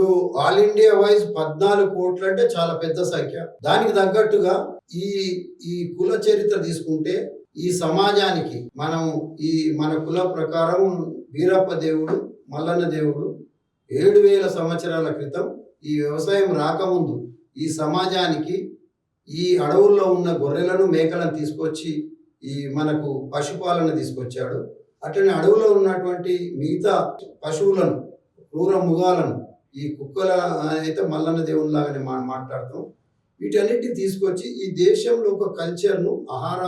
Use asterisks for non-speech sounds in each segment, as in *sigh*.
ఇప్పుడు all India wise పద్నాలుగు కోట్లు అంటే చాలా పెద్ద సంఖ్య. దానికి తగ్గట్టుగా ఈ ఈ కుల చరిత్ర తీసుకుంటే ఈ సమాజానికి మనం ఈ మన కుల ప్రకారం వీరప్ప దేవుడు మల్లన్న దేవుడు ఏడు వేల సంవత్సరాల క్రితం ఈ వ్యవసాయం రాకముందు ఈ సమాజానికి ఈ అడవుల్లో ఉన్న గొర్రెలను మేకలను తీసుకొచ్చి ఈ మనకు పశుపాలన తీసుకొచ్చాడు. అట్లనే అడవులో ఉన్నటువంటి మిగతా పశువులను క్రూర మృగాలను ఈ కుక్కల అయితే మల్లన్న దేవుని లాగానే మా మాట్లాడతాం. వీటన్నిటిని తీసుకొచ్చి ఈ దేశంలో ఒక కల్చర్ను ఆహార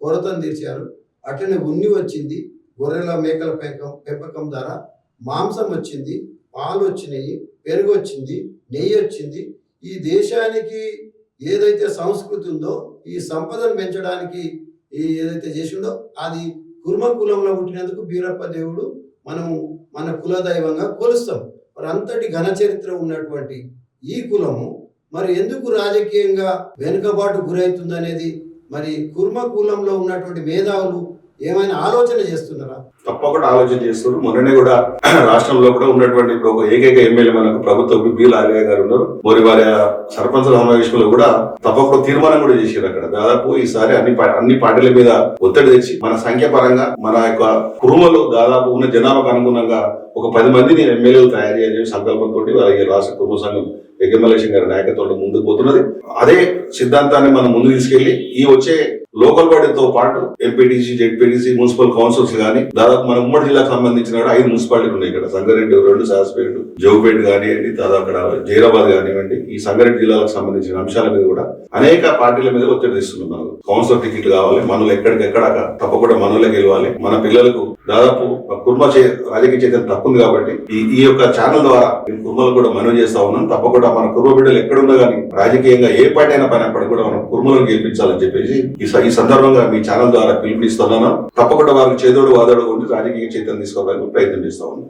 కొరతను తీర్చారు. అట్లనే ఉన్ని వచ్చింది గొర్రెల మేకల పెంపకం పెంపకం ద్వారా మాంసం వచ్చింది పాలు వచ్చినాయి పెరుగు వచ్చింది నెయ్యి వచ్చింది. ఈ దేశానికి ఏదైతే సంస్కృతి ఉందో ఈ సంపదను పెంచడానికి ఏదైతే చేసిండో అది కుర్మ కులంలో పుట్టినందుకు బీరప్ప దేవుడు మనము మన కుల దైవంగా కొలుస్తాం. మరి అంతటి ఘన చరిత్ర ఉన్నటువంటి ఈ కులము మరి ఎందుకు రాజకీయంగా వెనుకబాటు గురవుతుంది అనేది మరి కుర్మ కులంలో ఉన్నటువంటి మేధావులు ఏమైనా ఆలోచన చేస్తున్నారా? తప్పకుండా ఆలోచన చేస్తున్నారు. మొన్ననే కూడా *clears throat* రాష్ట్రంలో కూడా ఉన్నటువంటి ఇప్పుడు ఒక ఏకైక ఎమ్మెల్యే మనకు ప్రభుత్వ బి లాలయ్య గారు ఉన్నారు. మరి వారి సర్పంచ్ సమావేశంలో కూడా తప్పకుండా తీర్మానం కూడా చేశారు అక్కడ. దాదాపు ఈసారి అన్ని అన్ని పార్టీల మీద ఒత్తిడి తెచ్చి మన సంఖ్య పరంగా మన యొక్క కురుమలో దాదాపు ఉన్న జనాభాకు అనుగుణంగా ఒక పది మందిని ఎమ్మెల్యేలు తయారు చేయాలని సంకల్పంతో వారి రాష్ట్ర కుటుంబ సంఘం యజ్ఞమలేశం గారి నాయకత్వంలో ముందుకు పోతున్నది. అదే సిద్ధాంతాన్ని మనం ముందు తీసుకెళ్ళి ఈ వచ్చే లోకల్ బాడీతో పాటు ఎంపీటీసీ జెడ్పీటీసీ మున్సిపల్ కౌన్సిల్స్ కానీ దాదాపు మన ఉమ్మడి జిల్లాకు సంబంధించిన కూడా ఐదు మున్సిపాలిటీలు ఉన్నాయి ఇక్కడ. సంగారెడ్డి రెండు శాసపేట జోగుపేట కానివ్వండి దాదాపు అక్కడ జైరాబాద్ కానివ్వండి ఈ సంగారెడ్డి జిల్లాలకు సంబంధించిన అంశాల మీద కూడా అనేక పార్టీల మీద ఒత్తిడి తెస్తున్నాం మనం కౌన్సిలర్ టికెట్లు కావాలి మనలు ఎక్కడికెక్కడ తప్పకుండా మనలో గెలవాలి. మన పిల్లలకు దాదాపు కుర్మ చే రాజకీయ చైతన్యం తప్పుంది ఉంది కాబట్టి ఈ ఈ యొక్క ఛానల్ ద్వారా నేను కుర్మలు కూడా మనవి చేస్తా ఉన్నాను తప్పకుండా మన కుర్మ బిడ్డలు ఎక్కడున్నా కానీ రాజకీయంగా ఏ పార్టీ అయినా పైన కూడా మనం కుర్మలను గెలిపించాలని చెప్పేసి ఈ ఈ సందర్భంగా మీ ఛానల్ ద్వారా పిలుపునిస్తున్నాను తప్పకుండా వారికి చేదోడు వాదోడు ఉండి రాజకీయ చైతన్యం తీసుకోవడానికి ప్రయత్నం చేస్తా ఉన్నాను